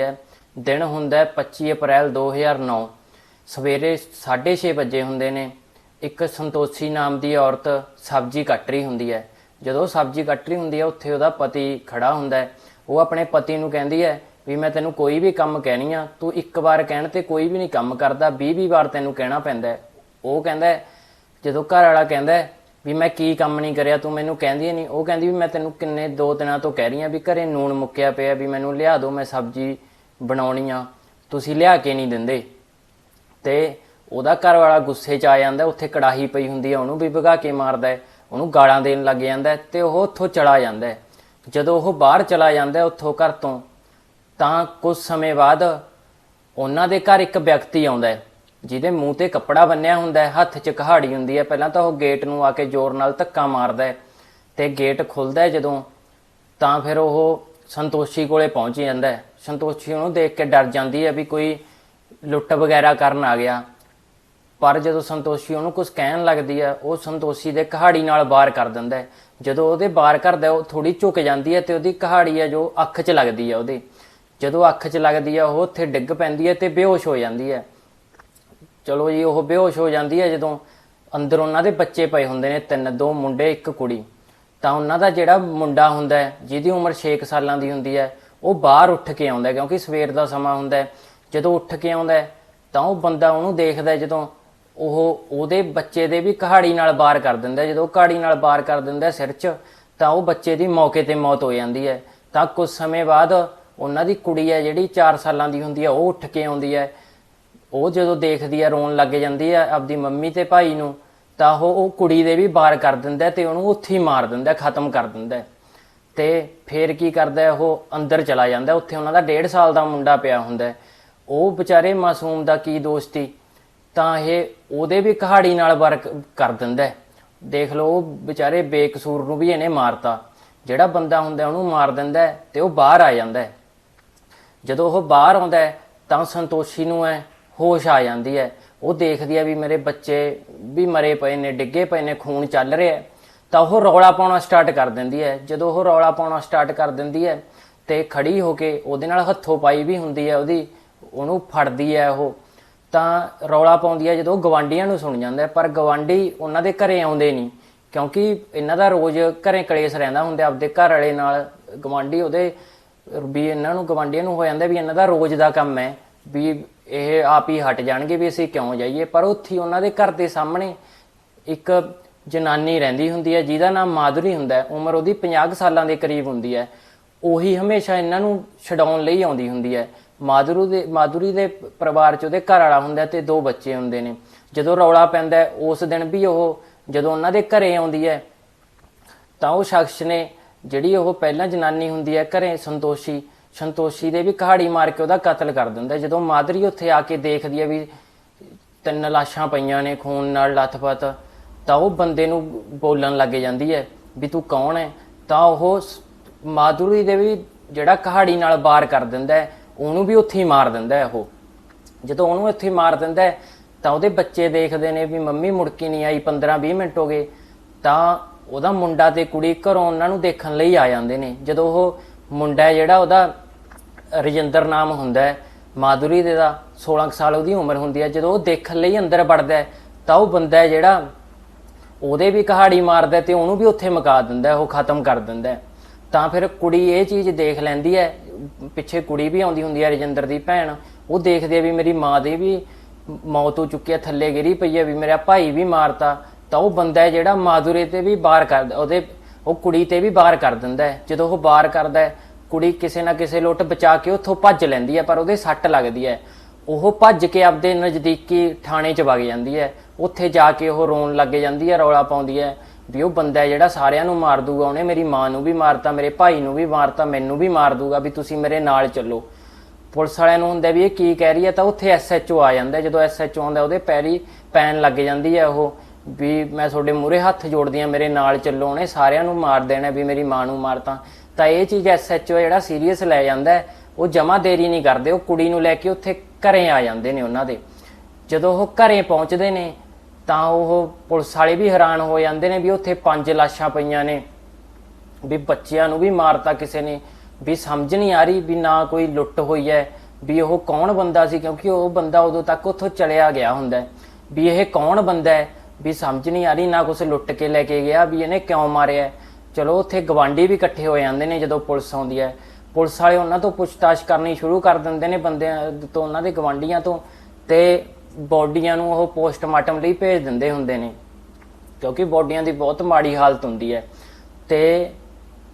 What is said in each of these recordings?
ਹੈ। ਦਿਨ ਹੁੰਦਾ ਹੈ 25 ਅਪ੍ਰੈਲ 2009 ਸਵੇਰੇ 6:30 ਵਜੇ ਹੁੰਦੇ ਨੇ। ਇੱਕ ਸੰਤੋਸ਼ੀ ਨਾਮ ਦੀ ਔਰਤ ਸਬਜ਼ੀ ਕੱਟ ਰਹੀ ਹੁੰਦੀ ਹੈ। ਜਦੋਂ ਸਬਜ਼ੀ ਕੱਟ ਰਹੀ ਹੁੰਦੀ ਹੈ, ਉੱਥੇ ਉਹਦਾ ਪਤੀ ਖੜਾ ਹੁੰਦਾ ਹੈ। ਉਹ ਆਪਣੇ ਪਤੀ ਨੂੰ ਕਹਿੰਦੀ ਹੈ ਵੀ ਮੈਂ ਤੈਨੂੰ ਕੋਈ ਵੀ ਕੰਮ ਕਹਿਣੀ ਆ, ਤੂੰ ਇੱਕ ਵਾਰ ਕਹਿਣ ਤੇ ਕੋਈ ਵੀ ਨਹੀਂ ਕੰਮ ਕਰਦਾ 20-20 ਵਾਰ ਤੈਨੂੰ ਕਹਿਣਾ ਪੈਂਦਾ ਉਹ ਕਹਿੰਦਾ ਜਦੋਂ ਘਰ ਵਾਲਾ ਕਹਿੰਦਾ ਵੀ ਮੈਂ ਕੀ ਕੰਮ ਨਹੀਂ ਕਰਿਆ, ਤੂੰ ਮੈਨੂੰ ਕਹਿੰਦੀ ਨਹੀਂ, ਉਹ ਕਹਿੰਦੀ ਵੀ ਮੈਂ ਤੈਨੂੰ ਕਿੰਨੇ ਦੋ ਦਿਨਾਂ ਤੋਂ ਕਹਿ ਰਹੀ ਆ ਵੀ ਘਰੇ ਨੂਣ ਮੁੱਕਿਆ ਪਿਆ ਵੀ ਮੈਨੂੰ ਲਿਆ ਦਿਓ ਮੈਂ ਸਬਜ਼ੀ ਬਣਾਉਣੀਆਂ, ਤੁਸੀਂ ਲਿਆ ਕੇ ਨਹੀਂ ਦਿੰਦੇ। ਤੇ ਉਹਦਾ ਘਰ ਵਾਲਾ ਗੁੱਸੇ 'ਚ ਆ ਜਾਂਦਾ, ਉੱਥੇ ਕੜਾਹੀ ਪਈ ਹੁੰਦੀ ਹੈ ਉਹਨੂੰ ਵੀ ਭਗਾ ਕੇ ਮਾਰਦਾ ਉਹਨੂੰ ਗਾਲਾਂ ਦੇਣ ਲੱਗ ਜਾਂਦਾ ਹੈ, ਤੇ ਉਹ ਉੱਥੋਂ ਚਲਾ ਜਾਂਦਾ ਜਦੋਂ ਉਹ ਬਾਹਰ ਚਲਾ ਜਾਂਦਾ ਉੱਥੋਂ ਘਰ ਤੋਂ, ਤਾਂ ਕੁਝ ਸਮੇਂ ਬਾਅਦ ਉਹਨਾਂ ਦੇ ਘਰ ਇੱਕ ਵਿਅਕਤੀ ਆਉਂਦਾ ਜਿਹਦੇ ਮੂੰਹ ਤੇ ਕੱਪੜਾ ਬੰਨਿਆ ਹੁੰਦਾ ਹੈ, ਹੱਥ 'ਚ ਕਹਾੜੀ ਹੁੰਦੀ ਹੈ। ਪਹਿਲਾਂ ਤਾਂ ਉਹ ਗੇਟ ਨੂੰ ਆ ਕੇ ਜ਼ੋਰ ਨਾਲ ਧੱਕਾ ਮਾਰਦਾ ਹੈ ਤੇ ਗੇਟ ਖੁੱਲਦਾ ਜਦੋਂ, ਤਾਂ ਫਿਰ ਉਹ ਸੰਤੋਸ਼ੀ ਕੋਲੇ ਪਹੁੰਚ ਜਾਂਦਾ ਹੈ। ਸੰਤੋਸ਼ੀ ਉਹਨੂੰ ਦੇਖ ਕੇ ਡਰ ਜਾਂਦੀ ਹੈ ਵੀ ਕੋਈ ਲੁੱਟ ਵਗੈਰਾ ਕਰਨ ਆ ਗਿਆ। ਪਰ ਜਦੋਂ ਸੰਤੋਸ਼ੀ ਉਹਨੂੰ ਕੁਝ ਕਹਿਣ ਲੱਗਦੀ ਹੈ ਉਹ ਸੰਤੋਸ਼ੀ ਦੇ ਕਹਾੜੀ ਨਾਲ ਬਾਹਰ ਕਰ ਦਿੰਦਾ ਹੈ। ਜਦੋਂ ਉਹਦੇ ਬਾਹਰ ਕਰਦਾ ਉਹ ਥੋੜੀ ਝੁਕ ਜਾਂਦੀ ਹੈ ਤੇ ਉਹਦੀ ਕਹਾੜੀ ਹੈ ਜੋ ਅੱਖ 'ਚ ਲੱਗਦੀ ਹੈ ਉਹਦੇ। ਜਦੋਂ ਅੱਖ 'ਚ ਲੱਗਦੀ ਹੈ ਉਹ ਉੱਥੇ ਡਿੱਗ ਪੈਂਦੀ ਹੈ ਤੇ ਬੇਹੋਸ਼ ਹੋ ਜਾਂਦੀ ਹੈ। ਚਲੋ ਜੀ, ਉਹ ਬੇਹੋਸ਼ ਹੋ ਜਾਂਦੀ ਹੈ ਜਦੋਂ ਅੰਦਰ ਉਹਨਾਂ ਦੇ ਬੱਚੇ ਪਏ ਹੁੰਦੇ ਨੇ, ਤਿੰਨ, ਦੋ ਮੁੰਡੇ, ਇੱਕ ਕੁੜੀ। ਤਾਂ ਉਹਨਾਂ ਦਾ ਜਿਹੜਾ ਮੁੰਡਾ ਹੁੰਦਾ ਜਿਹਦੀ ਉਮਰ 6 ਸਾਲਾਂ ਦੀ ਹੁੰਦੀ ਹੈ ਉਹ ਬਾਹਰ ਉੱਠ ਕੇ ਆਉਂਦਾ ਕਿਉਂਕਿ ਸਵੇਰ ਦਾ ਸਮਾਂ ਹੁੰਦਾ ਜਦੋਂ ਉੱਠ ਕੇ ਆਉਂਦਾ ਤਾਂ ਉਹ ਬੰਦਾ ਉਹਨੂੰ ਦੇਖਦਾ ਜਦੋਂ ਉਹ ਉਹਦੇ ਬੱਚੇ ਦੇ ਵੀ ਕਹਾੜੀ ਨਾਲ ਬਾਹਰ ਕਰ ਦਿੰਦਾ ਜਦੋਂ ਕਹਾੜੀ ਨਾਲ ਬਾਹਰ ਕਰ ਦਿੰਦਾ ਸਿਰ 'ਚ, ਤਾਂ ਉਹ ਬੱਚੇ ਦੀ ਮੌਕੇ ਤੇ ਮੌਤ ਹੋ ਜਾਂਦੀ ਹੈ। ਤਾਂ ਕੁਝ ਸਮੇਂ ਬਾਅਦ ਉਹਨਾਂ ਦੀ ਕੁੜੀ ਹੈ, ਜਿਹੜੀ 4 ਸਾਲਾਂ ਦੀ ਹੁੰਦੀ ਹੈ, ਉਹ ਉੱਠ ਕੇ ਆਉਂਦੀ ਹੈ। ਉਹ ਜਦੋਂ ਦੇਖਦੀ ਹੈ, ਰੋਣ ਲੱਗ ਜਾਂਦੀ ਹੈ ਆਪਦੀ ਮੰਮੀ ਤੇ ਭਾਈ ਨੂੰ, ਤਾਂ ਉਹ ਉਹ ਕੁੜੀ ਦੇ ਵੀ ਬਾਰ ਕਰ ਦਿੰਦਾ ਹੈ ਤੇ ਉਹਨੂੰ ਉੱਥੇ ਹੀ ਮਾਰ ਦਿੰਦਾ ਖਤਮ ਕਰ ਦਿੰਦਾ ਤੇ ਫੇਰ ਕੀ ਕਰਦਾ ਹੈ, ਉਹ ਅੰਦਰ ਚਲਾ ਜਾਂਦਾ ਉੱਥੇ ਉਹਨਾਂ ਦਾ 1.5 ਸਾਲ ਦਾ ਮੁੰਡਾ ਪਿਆ ਹੁੰਦਾ ਉਹ ਵਿਚਾਰੇ ਮਾਸੂਮ ਦਾ ਕੀ ਦੋਸਤੀ? ਤਾਂ ਇਹ ਉਹਦੇ ਵੀ ਕਹਾੜੀ ਨਾਲ ਵਰਕ ਕਰ ਦਿੰਦਾ ਹੈ। ਦੇਖ ਲਓ ਉਹ ਵਿਚਾਰੇ ਬੇਕਸੂਰ ਨੂੰ ਵੀ ਇਹਨੇ ਮਾਰਤਾ। ਜਿਹੜਾ ਬੰਦਾ ਹੁੰਦਾ ਉਹਨੂੰ ਮਾਰ ਦਿੰਦਾ ਹੈ ਤੇ ਉਹ ਬਾਹਰ ਆ ਜਾਂਦਾ ਜਦੋਂ ਉਹ ਬਾਹਰ ਆਉਂਦਾ ਤਾਂ ਸੰਤੋਸ਼ੀ ਨੂੰ ਹੈ ਹੋਸ਼ ਆ ਜਾਂਦੀ ਹੈ। ਉਹ ਦੇਖਦੀ ਹੈ ਵੀ ਮੇਰੇ ਬੱਚੇ ਵੀ ਮਰੇ ਪਏ ਨੇ ਡਿੱਗੇ ਪਏ ਨੇ ਖੂਨ ਚੱਲ ਰਿਹਾ ਤਾਂ ਉਹ ਰੌਲਾ ਪਾਉਣਾ ਸਟਾਰਟ ਕਰ ਦਿੰਦੀ ਹੈ। ਜਦੋਂ ਉਹ ਰੌਲਾ ਪਾਉਣਾ ਸਟਾਰਟ ਕਰ ਦਿੰਦੀ ਹੈ ਤੇ ਖੜੀ ਹੋ ਕੇ ਉਹਦੇ ਨਾਲ ਹੱਥੋਂ ਪਾਈ ਵੀ ਹੁੰਦੀ ਹੈ, ਉਹਦੀ, ਉਹਨੂੰ ਫੜਦੀ ਹੈ ਉਹ। ਤਾਂ ਰੌਲਾ ਪਾਉਂਦੀ ਹੈ ਜਦੋਂ ਗਵਾਂਡੀਆਂ ਨੂੰ ਸੁਣ ਜਾਂਦਾ ਪਰ ਗਵਾਂਡੀ ਉਹਨਾਂ ਦੇ ਘਰੇ ਆਉਂਦੇ ਨਹੀਂ, ਕਿਉਂਕਿ ਇਹਨਾਂ ਦਾ ਰੋਜ਼ ਘਰੇ ਕਲੇਸ਼ ਰਹਿੰਦਾ ਹੁੰਦਾ ਆਪਦੇ ਘਰ ਵਾਲੇ ਨਾਲ ਗਵਾਂਡੀ ਉਹਦੇ, ਵੀ ਇਹਨਾਂ ਨੂੰ, ਗਵਾਂਡੀਆਂ ਨੂੰ ਹੋ ਜਾਂਦਾ ਵੀ ਇਹਨਾਂ ਦਾ ਰੋਜ਼ ਦਾ ਕੰਮ ਹੈ, ਵੀ ਇਹ ਆਪ ਹੀ ਹਟ ਜਾਣਗੇ ਵੀ ਅਸੀਂ ਕਿਉਂ ਜਾਈਏ। ਪਰ ਉੱਥੇ ਉਹਨਾਂ ਦੇ ਘਰ ਦੇ ਸਾਹਮਣੇ ਇੱਕ ਜਨਾਨੀ ਰਹਿੰਦੀ ਹੁੰਦੀ ਹੈ, ਜਿਹਦਾ ਨਾਮ ਮਾਧੁਰੀ ਹੁੰਦਾ ਹੈ, ਉਮਰ ਉਹਦੀ 50 ਕੁ ਸਾਲਾਂ ਦੇ ਕਰੀਬ ਹੁੰਦੀ ਹੈ। ਉਹੀ ਹਮੇਸ਼ਾ ਇਹਨਾਂ ਨੂੰ ਛਡਾਉਣ ਲਈ ਆਉਂਦੀ ਹੁੰਦੀ ਹੈ। ਮਾਧੁਰੂ ਦੇ, ਮਾਧੁਰੀ ਦੇ ਪਰਿਵਾਰ ਚ ਉਹਦੇ ਘਰ ਵਾਲਾ ਹੁੰਦਾ ਤੇ ਦੋ ਬੱਚੇ ਹੁੰਦੇ ਨੇ। ਜਦੋਂ ਰੌਲਾ ਪੈਂਦਾ ਉਸ ਦਿਨ ਵੀ ਉਹ ਜਦੋਂ ਉਹਨਾਂ ਦੇ ਘਰੇ ਆਉਂਦੀ ਹੈ, ਤਾਂ ਉਹ ਸ਼ਖਸ ਨੇ ਜਿਹੜੀ ਉਹ ਪਹਿਲਾਂ ਜਨਾਨੀ ਹੁੰਦੀ ਹੈ, ਘਰੇ ਸੰਤੋਸ਼ੀ ਸੰਤੋਸ਼ੀ ਦੇ ਵੀ ਕਹਾੜੀ ਮਾਰ ਕੇ ਉਹਦਾ ਕਤਲ ਕਰ ਦਿੰਦਾ ਜਦੋਂ ਮਾਧੁਰੀ ਉੱਥੇ ਆ ਕੇ ਦੇਖਦੀ ਹੈ ਵੀ ਤਿੰਨ ਲਾਸ਼ਾਂ ਪਈਆਂ ਨੇ, ਖੂਨ ਨਾਲ ਲੱਥਪੱਥ ਤਾਂ ਉਹ ਬੰਦੇ ਨੂੰ ਬੋਲਣ ਲੱਗ ਜਾਂਦੀ ਹੈ ਵੀ ਤੂੰ ਕੌਣ ਹੈ? ਤਾਂ ਉਹ ਸ- ਮਾਧੁਰੀ ਦੇ ਵੀ ਜਿਹੜਾ ਕਹਾੜੀ ਨਾਲ ਵਾਰ ਕਰ ਦਿੰਦਾ ਹੈ ਉਹਨੂੰ ਵੀ ਉੱਥੇ ਹੀ ਮਾਰ ਦਿੰਦਾ ਹੈ ਉਹ। ਜਦੋਂ ਉਹਨੂੰ ਇੱਥੇ ਮਾਰ ਦਿੰਦਾ ਹੈ, ਤਾਂ ਉਹਦੇ ਬੱਚੇ ਦੇਖਦੇ ਨੇ ਵੀ ਮੰਮੀ ਮੁੜ ਕੇ ਨਹੀਂ ਆਈ 15-20 ਮਿੰਟ ਹੋ ਗਏ। ਤਾਂ ਉਹਦਾ ਮੁੰਡਾ ਤੇ ਕੁੜੀ ਘਰੋਂ ਉਹਨਾਂ ਨੂੰ ਦੇਖਣ ਲਈ ਆ ਜਾਂਦੇ ਨੇ। ਜਦੋਂ ਉਹ ਮੁੰਡਾ ਜਿਹੜਾ ਉਹਦਾ ਰਜਿੰਦਰ ਨਾਮ ਹੁੰਦਾ ਹੈ ਮਾਧੁਰੀ ਦੇ ਦਾ 16 ਕੁ ਸਾਲ ਉਹਦੀ ਉਮਰ ਹੁੰਦੀ ਹੈ ਜਦੋਂ ਉਹ ਦੇਖਣ ਲਈ ਅੰਦਰ ਵੜਦਾ ਤਾਂ ਉਹ ਬੰਦਾ ਜਿਹੜਾ ਉਹਦੇ ਵੀ ਕਹਾੜੀ ਮਾਰਦਾ ਹੈ ਤੇ ਉਹਨੂੰ ਵੀ ਉੱਥੇ ਮੁਕਾ ਦਿੰਦਾ, ਉਹ ਖਤਮ ਕਰ ਦਿੰਦਾ। ਤਾਂ ਫਿਰ ਕੁੜੀ ਇਹ ਚੀਜ਼ ਦੇਖ ਲੈਂਦੀ ਹੈ, ਪਿੱਛੇ ਕੁੜੀ ਵੀ ਆਉਂਦੀ ਹੁੰਦੀ ਹੈ ਰਜਿੰਦਰ ਦੀ ਭੈਣ, ਉਹ ਦੇਖਦੀ ਹੈ ਵੀ ਮੇਰੀ ਮਾਂ ਦੀ ਵੀ ਮੌਤ ਹੋ ਚੁੱਕੀ ਹੈ, ਥੱਲੇ ਗਿਰੀ ਪਈ ਹੈ, ਵੀ ਮੇਰਾ ਭਾਈ ਵੀ ਮਾਰਤਾ, ਤਾਂ ਉਹ ਬੰਦਾ ਹੈ ਜਿਹੜਾ ਮਾਧੁਰੇ ਤੇ ਵੀ ਬਾਹਰ ਕਰ, ਉਹਦੇ, ਉਹ ਕੁੜੀ ਤੇ ਵੀ ਬਾਹਰ ਕਰ ਦਿੰਦਾ ਹੈ। ਜਦੋਂ ਉਹ ਬਾਹਰ ਕਰਦਾ ਹੈ, ਕੁੜੀ ਕਿਸੇ ਨਾ ਕਿਸੇ ਲੁੱਟ ਬਚਾ ਕੇ ਉੱਥੋਂ ਭੱਜ ਲੈਂਦੀ ਹੈ, ਪਰ ਉਹਦੇ ਸੱਟ ਲੱਗਦੀ ਹੈ। ਉਹ ਭੱਜ ਕੇ ਆਪਦੇ ਨਜ਼ਦੀਕੀ ਥਾਣੇ 'ਚ ਵਗ ਜਾਂਦੀ ਹੈ। ਉੱਥੇ ਜਾ ਕੇ ਉਹ ਰੋਣ ਲੱਗ ਜਾਂਦੀ ਹੈ, ਰੌਲਾ ਪਾਉਂਦੀ ਹੈ ਵੀ ਉਹ ਬੰਦਾ ਜਿਹੜਾ ਸਾਰਿਆਂ ਨੂੰ ਮਾਰ ਦੂਗਾ, ਉਹਨੇ ਮੇਰੀ ਮਾਂ ਨੂੰ ਵੀ ਮਾਰਤਾ, ਮੇਰੇ ਭਾਈ ਨੂੰ ਵੀ ਮਾਰਤਾ, ਮੈਨੂੰ ਵੀ ਮਾਰ ਦੂਗਾ ਵੀ ਤੁਸੀਂ ਮੇਰੇ ਨਾਲ ਚੱਲੋ। ਪੁਲਿਸ ਵਾਲਿਆਂ ਨੂੰ ਹੁੰਦਾ ਵੀ ਇਹ ਕੀ ਕਹਿ ਰਹੀ ਹੈ, ਤਾਂ ਉੱਥੇ ਐਸਐਚਓ ਆ ਜਾਂਦਾ ਹੈ। ਜਦੋਂ ਐਸਐਚਓ ਆਉਂਦਾ, ਉਹਦੇ ਪੈਰੀ ਪੈਣ ਲੱਗ ਜਾਂਦੀ ਹੈ ਉਹ ਵੀ ਮੈਂ ਤੁਹਾਡੇ ਮੂਹਰੇ ਹੱਥ ਜੋੜਦੀ ਆ ਮੇਰੇ ਨਾਲ ਚੱਲੋ, ਉਹਨੇ ਸਾਰਿਆਂ ਨੂੰ ਮਾਰ ਦੇਣਾ ਵੀ ਮੇਰੀ ਮਾਂ ਨੂੰ ਮਾਰਤਾ। ਤਾਂ ਇਹ ਚੀਜ਼ ਐਸਐਚਓ ਜਿਹੜਾ ਸੀਰੀਅਸ ਲੈ ਜਾਂਦਾ ਉਹ ਜਮਾ ਦੇਰੀ ਨਹੀਂ ਕਰਦੇ, ਉਹ ਕੁੜੀ ਨੂੰ ਲੈ ਕੇ ਉੱਥੇ ਘਰੇ ਆ ਜਾਂਦੇ ਨੇ ਉਹਨਾਂ ਦੇ। ਜਦੋਂ ਉਹ ਘਰੇ ਪਹੁੰਚਦੇ ਨੇ ਤਾਂ ਉਹ ਪੁਲਿਸ ਵਾਲੇ ਵੀ ਹੈਰਾਨ ਹੋ ਜਾਂਦੇ ਨੇ ਵੀ ਉੱਥੇ ਪੰਜ ਲਾਸ਼ਾਂ ਪਈਆਂ ਨੇ। ਵੀ ਬੱਚਿਆਂ ਨੂੰ ਵੀ ਮਾਰਤਾ ਕਿਸੇ ਨੇ। ਵੀ ਸਮਝ ਨਹੀਂ ਆ ਰਹੀ ਵੀ ਨਾ ਕੋਈ ਲੁੱਟ ਹੋਈ ਹੈ। ਵੀ ਉਹ ਕੌਣ ਬੰਦਾ ਸੀ? ਕਿਉਂਕਿ ਉਹ ਬੰਦਾ ਉਦੋਂ ਤੱਕ ਉੱਥੋਂ ਚਲਿਆ ਗਿਆ ਹੁੰਦਾ ਵੀ ਇਹ ਕੌਣ ਬੰਦਾ ਹੈ? ਵੀ ਸਮਝ ਨਹੀਂ ਆ ਰਹੀ ਨਾ ਕੁਛ ਲੁੱਟ ਕੇ ਲੈ ਕੇ ਗਿਆ ਵੀ ਇਹਨੇ ਕਿਉਂ ਮਾਰਿਆ ਚਲੋ ਉੱਥੇ ਗਵਾਂਢੀ ਵੀ ਇਕੱਠੇ ਹੋ ਜਾਂਦੇ ਨੇ ਜਦੋਂ ਪੁਲਿਸ ਆਉਂਦੀ ਹੈ। ਪੁਲਿਸ ਵਾਲੇ ਉਹਨਾਂ ਤੋਂ ਪੁੱਛਤਾਛ ਕਰਨੀ ਸ਼ੁਰੂ ਕਰ ਦਿੰਦੇ ਨੇ ਬੰਦਿਆਂ ਤੋਂ, ਉਹਨਾਂ ਦੇ ਗਵਾਂਢੀਆਂ ਤੋਂ। ਤੇ ਬੋਡੀਆਂ ਨੂੰ ਉਹ ਪੋਸਟਮਾਰਟਮ ਲਈ ਭੇਜ ਦਿੰਦੇ ਹੁੰਦੇ ਨੇ, ਕਿਉਂਕਿ ਬੋਡੀਆਂ ਦੀ ਬਹੁਤ ਮਾੜੀ ਹਾਲਤ ਹੁੰਦੀ ਹੈ। ਤੇ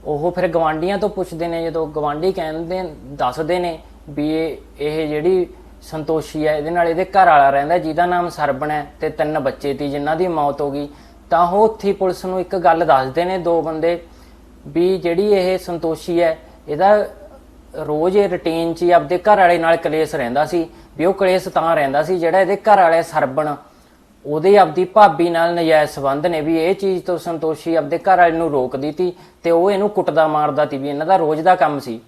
ਉਹ ਫਿਰ ਗਵਾਂਢੀਆਂ ਤੋਂ ਪੁੱਛਦੇ ਨੇ, ਜਦੋਂ ਗਵਾਂਢੀ ਕਹਿੰਦੇ, ਦੱਸਦੇ ਨੇ ਵੀ ਇਹ ਜਿਹੜੀ ਸੰਤੋਸ਼ੀ ਹੈ, ਇਹਦੇ ਨਾਲ ਇਹਦੇ ਘਰ ਵਾਲਾ ਰਹਿੰਦਾ, ਜਿਹਦਾ ਨਾਮ ਸਰਬਣ ਹੈ ਤੇ ਤਿੰਨ ਬੱਚੇ ਤੀ, ਜਿਨ੍ਹਾਂ ਦੀ ਮੌਤ ਹੋ ਗਈ। ਤਾਂ ਉਹ ਉੱਥੇ ਪੁਲਿਸ ਨੂੰ ਇੱਕ ਗੱਲ ਦੱਸਦੇ ਨੇ ਦੋ ਬੰਦੇ ਵੀ ਜਿਹੜੀ ਇਹ ਸੰਤੋਸ਼ੀ ਹੈ, ਇਹਦਾ ਰੋਜ਼ ਇਹ ਰੁਟੀਨ 'ਚ ਹੀ ਆਪਦੇ ਘਰ ਵਾਲੇ ਨਾਲ ਕਲੇਸ਼ ਰਹਿੰਦਾ ਸੀ। ਵੀ ਉਹ ਕਲੇਸ਼ ਤਾਂ ਰਹਿੰਦਾ ਸੀ ਜਿਹੜਾ ਇਹਦੇ ਘਰ ਵਾਲੇ ਸਰਬਣ ਉਹਦੇ ਆਪਦੀ ਭਾਬੀ ਨਾਲ ਨਜਾਇਜ਼ ਸੰਬੰਧ ਨੇ ਵੀ ਇਹ ਚੀਜ਼ ਤੋਂ ਸੰਤੋਸ਼ੀ ਆਪਦੇ ਘਰ ਵਾਲੇ ਨੂੰ ਰੋਕਦੀ ਤੀ ਤੇ ਉਹ ਇਹਨੂੰ ਕੁੱਟਦਾ ਮਾਰਦਾ ਤੀ ਵੀ ਇਹਨਾਂ ਦਾ ਰੋਜ਼ ਦਾ ਕੰਮ ਸੀ।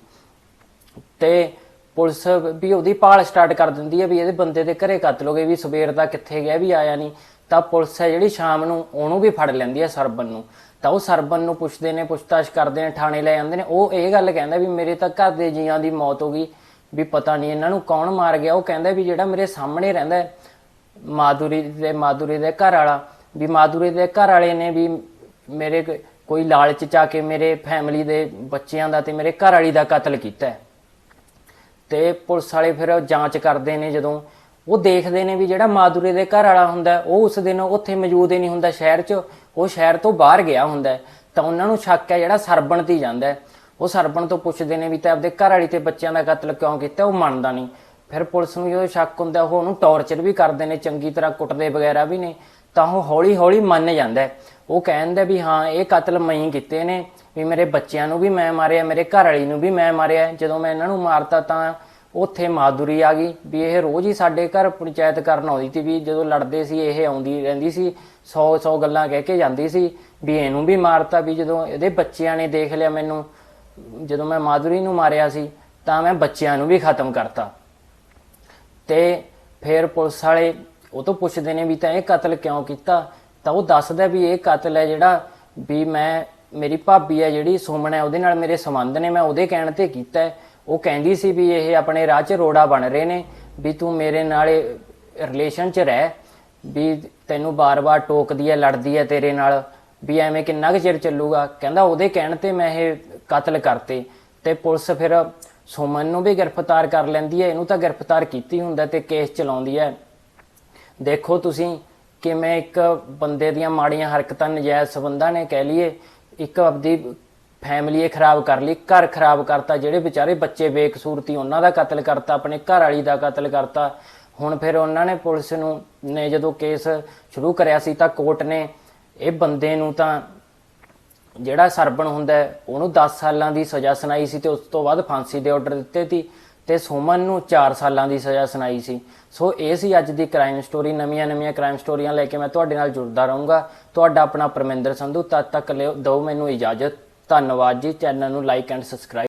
ਤੇ ਪੁਲਿਸ ਵੀ ਉਹਦੀ ਭਾਲ ਸਟਾਰਟ ਕਰ ਦਿੰਦੀ ਹੈ ਵੀ ਇਹਦੇ ਬੰਦੇ ਦੇ ਘਰੇ ਕਤਲ ਹੋ ਵੀ ਸਵੇਰ ਦਾ ਕਿੱਥੇ ਗਿਆ ਵੀ ਆਇਆ ਨਹੀਂ। ਤਾਂ ਪੁਲਿਸ ਹੈ ਜਿਹੜੀ ਸ਼ਾਮ ਨੂੰ ਉਹਨੂੰ ਵੀ ਫੜ ਲੈਂਦੀ ਹੈ ਸਰਬਨ ਨੂੰ। ਤਾਂ ਉਹ ਸਰਬਨ ਨੂੰ ਪੁੱਛਦੇ ਨੇ, ਪੁੱਛਤਾਛ ਕਰਦੇ ਨੇ, ਥਾਣੇ ਲੈ ਜਾਂਦੇ ਨੇ। ਉਹ ਇਹ ਗੱਲ ਕਹਿੰਦਾ ਵੀ ਮੇਰੇ ਤਾਂ ਘਰ ਦੇ ਜੀਆਂ ਦੀ ਮੌਤ ਹੋ ਗਈ। ਵੀ ਪਤਾ ਨਹੀਂ ਇਹਨਾਂ ਨੂੰ ਕੌਣ ਮਾਰ ਗਿਆ। ਉਹ ਕਹਿੰਦਾ ਵੀ ਜਿਹੜਾ ਮੇਰੇ ਸਾਹਮਣੇ ਰਹਿੰਦਾ ਹੈ, ਦੇ ਮਾਧੁਰੀ ਦੇ ਘਰ ਵਾਲਾ ਵੀ ਮਾਧੁਰੀ ਦੇ ਘਰ ਵਾਲੇ ਨੇ ਵੀ ਮੇਰੇ ਕੋਈ ਲਾਲਚ ਚਾ ਕੇ ਮੇਰੇ ਫੈਮਿਲੀ ਦੇ ਬੱਚਿਆਂ ਦਾ ਤੇ ਮੇਰੇ ਘਰ ਵਾਲੀ ਦਾ ਕਤਲ ਕੀਤਾ ਤੇ ਪੁਲਿਸ ਵਾਲੇ ਫਿਰ ਜਾਂਚ ਕਰਦੇ ਨੇ ਜਦੋਂ। ਉਹ ਦੇਖਦੇ ਨੇ ਵੀ ਜਿਹੜਾ ਮਾਧੁਰੀ ਦੇ ਘਰ ਵਾਲਾ ਹੁੰਦਾ ਉਹ ਉਸ ਦਿਨ ਉੱਥੇ ਮੌਜੂਦ ਹੀ ਨਹੀਂ ਹੁੰਦਾ ਸ਼ਹਿਰ 'ਚ। ਉਹ ਸ਼ਹਿਰ ਤੋਂ ਬਾਹਰ ਗਿਆ ਹੁੰਦਾ ਤਾਂ ਉਹਨਾਂ ਨੂੰ ਸ਼ੱਕ ਹੈ ਜਿਹੜਾ ਸਰਬਣ ਤੇ ਜਾਂਦਾ ਉਹ ਸਰਬਣ ਤੋਂ ਪੁੱਛਦੇ ਨੇ ਵੀ ਤਾਂ ਆਪਦੇ ਘਰ ਵਾਲੀ ਤੇ ਬੱਚਿਆਂ ਦਾ ਕਤਲ ਕਿਉਂ ਕੀਤਾ, ਉਹ ਮੰਨਦਾ ਨਹੀਂ ਫਿਰ ਪੁਲਿਸ ਨੂੰ ਜਦੋਂ ਸ਼ੱਕ ਹੁੰਦਾ, ਉਹ ਉਹਨੂੰ ਟੌਰਚਰ ਵੀ ਕਰਦੇ ਨੇ, ਚੰਗੀ ਤਰ੍ਹਾਂ ਕੁੱਟਦੇ ਵਗੈਰਾ ਵੀ ਨੇ, ਤਾਂ ਉਹ ਹੌਲੀ ਹੌਲੀ ਮੰਨ ਜਾਂਦਾ ਹੈ। ਉਹ ਕਹਿੰਦਾ ਵੀ ਹਾਂ, ਇਹ ਕਤਲ ਮੈਂ ਹੀ ਕੀਤੇ ਨੇ, ਵੀ ਮੇਰੇ ਬੱਚਿਆਂ ਨੂੰ ਵੀ ਮੈਂ ਮਾਰਿਆ, ਮੇਰੇ ਘਰ ਵਾਲੀ ਨੂੰ ਵੀ ਮੈਂ ਮਾਰਿਆ ਜਦੋਂ ਮੈਂ ਇਹਨਾਂ ਨੂੰ ਮਾਰਤਾ ਤਾਂ ਉੱਥੇ ਮਾਧੁਰੀ ਆ ਗਈ ਵੀ ਇਹ ਰੋਜ਼ ਹੀ ਸਾਡੇ ਘਰ ਪੰਚਾਇਤ ਕਰਨ ਆਉਂਦੀ ਸੀ ਵੀ ਜਦੋਂ ਲੜਦੇ ਸੀ, ਇਹ ਆਉਂਦੀ ਰਹਿੰਦੀ ਸੀ 100 100 ਗੱਲਾਂ ਕਹਿ ਕੇ ਜਾਂਦੀ ਸੀ ਵੀ ਇਹਨੂੰ ਵੀ ਮਾਰਤਾ, ਵੀ ਜਦੋਂ ਇਹਦੇ ਬੱਚਿਆਂ ਨੇ ਦੇਖ ਲਿਆ ਮੈਨੂੰ ਜਦੋਂ ਮੈਂ ਮਾਧੁਰੀ ਨੂੰ ਮਾਰਿਆ ਸੀ, ਤਾਂ ਮੈਂ ਬੱਚਿਆਂ ਨੂੰ ਵੀ ਖਤਮ ਕਰਤਾ। ਤੇ ਫਿਰ ਪੁਲਿਸ ਵਾਲੇ ਉਹ ਤੋਂ ਪੁੱਛਦੇ ਨੇ ਵੀ ਤਾਂ ਇਹ ਕਤਲ ਕਿਉਂ ਕੀਤਾ? ਤਾਂ ਉਹ ਦੱਸਦਾ ਵੀ ਇਹ ਕਤਲ ਹੈ ਜਿਹੜਾ ਵੀ ਮੈਂ, ਮੇਰੀ ਭਾਬੀ ਹੈ ਜਿਹੜੀ ਸੁਮਨ ਹੈ, ਉਹਦੇ ਨਾਲ ਮੇਰੇ ਸੰਬੰਧ ਨੇ, ਮੈਂ ਉਹਦੇ ਕਹਿਣ ਤੇ ਕੀਤਾ ਉਹ ਕਹਿੰਦੀ ਸੀ ਵੀ ਇਹ ਆਪਣੇ ਰਾਹ 'ਚ ਰੋੜਾ ਬਣ ਰਹੇ ਨੇ, ਵੀ ਤੂੰ ਮੇਰੇ ਨਾਲ ਰਿਲੇਸ਼ਨ 'ਚ ਰਹਿ, ਵੀ ਤੈਨੂੰ ਬਾਰ-ਬਾਰ ਟੋਕਦੀ ਹੈ, ਲੜਦੀ ਹੈ ਤੇਰੇ ਨਾਲ, ਵੀ ਐਵੇਂ ਕਿੰਨਾ ਕੁ ਚਿਰ ਚੱਲੂਗਾ? ਕਹਿੰਦਾ ਉਹਦੇ ਕਹਿਣ ਤੇ ਮੈਂ ਇਹ ਕਤਲ ਕਰਤੇ ਤੇ ਪੁਲਿਸ ਫਿਰ ਸੁਮਨ ਨੂੰ ਵੀ ਗ੍ਰਿਫਤਾਰ ਕਰ ਲੈਂਦੀ ਹੈ, ਇਹਨੂੰ ਤਾਂ ਗ੍ਰਿਫਤਾਰ ਕੀਤੀ ਹੁੰਦਾ ਤੇ ਕੇਸ ਚਲਾਉਂਦੀ ਹੈ। ਦੇਖੋ ਤੁਸੀਂ ਕਿਵੇਂ ਇੱਕ ਬੰਦੇ ਦੀਆਂ ਮਾੜੀਆਂ ਹਰਕਤਾਂ ਨਜਾਇਜ਼ ਸਬੰਧਾਂ ਨੇ ਕਹਿ ਲਈਏ, ਇੱਕ ਆਪਦੀ ਫੈਮਿਲੀ ਖਰਾਬ ਕਰ ਲਈ, ਘਰ ਖਰਾਬ ਕਰਤਾ, ਜਿਹੜੇ ਵਿਚਾਰੇ ਬੱਚੇ ਬੇਕਸੂਰਤੀ ਉਹਨਾਂ ਦਾ ਕਤਲ ਕਰਤਾ, ਆਪਣੇ ਘਰ ਵਾਲੀ ਦਾ ਕਤਲ ਕਰਤਾ। ਹੁਣ ਫਿਰ ਉਹਨਾਂ ਨੇ ਪੁਲਿਸ ਨੂੰ, ਨੇ ਜਦੋਂ ਕੇਸ ਸ਼ੁਰੂ ਕਰਿਆ ਸੀ ਤਾਂ ਕੋਰਟ ਨੇ ਇਹ ਬੰਦੇ ਨੂੰ ਤਾਂ ਜਿਹੜਾ ਸਰਬਣ ਹੁੰਦਾ ਉਹਨੂੰ 10 ਸਾਲਾਂ ਦੀ ਸਜ਼ਾ ਸੁਣਾਈ ਸੀ ਤੇ ਉਸ ਤੋਂ ਬਾਅਦ ਫਾਂਸੀ ਦੇ ਆਰਡਰ ਦਿੱਤੇ ਸੀ ਤੇ ਸੁਮਨ ਨੂੰ 4 ਸਾਲਾਂ ਦੀ ਸਜ਼ਾ ਸੁਣਾਈ ਸੀ। ਸੋ ਇਹ ਸੀ ਅੱਜ ਦੀ ਕ੍ਰਾਈਮ ਸਟੋਰੀ ਨਵੀਆਂ ਨਵੀਆਂ ਕ੍ਰਾਈਮ ਸਟੋਰੀਆਂ ਲੈ ਕੇ ਮੈਂ ਤੁਹਾਡੇ ਨਾਲ ਜੁੜਦਾ ਰਹੂੰਗਾ। ਤੁਹਾਡਾ ਆਪਣਾ ਪਰਮਿੰਦਰ ਸੰਧੂ, ਤਦ ਤੱਕ ਲਿਓ ਦਿਓ ਮੈਨੂੰ ਇਜਾਜ਼ਤ। ਧੰਨਵਾਦ ਜੀ। ਚੈਨਲ ਨੂੰ ਲਾਈਕ ਐਂਡ ਸਬਸਕ੍ਰਾਈਬ